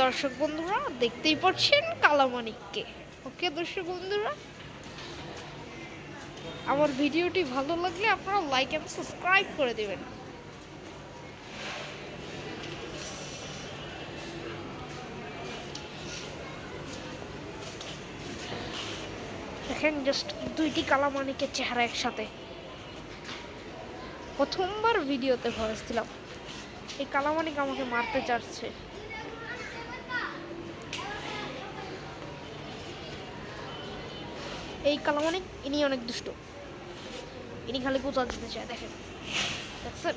দর্শক বন্ধুরা, দেখতেই পাচ্ছেন কালামানিককে ওকে, দর্শক বন্ধুরা, আমার ভিডিওটি ভালো লাগলে আপনারা লাইক এবং সাবস্ক্রাইব করে দেবেন। দেখেন জাস্ট দুইটি কালামানিকের চেহারা একসাথে। প্রথমবার ভিডিওতে ভয়েস দিলাম। এই কালামানিক আমাকে মারতে চাচ্ছে। এই কালামানিক, ইনি অনেক দুষ্ট। ইনি খালি কোথাও দিতে চায়, দেখেন। দেখছেন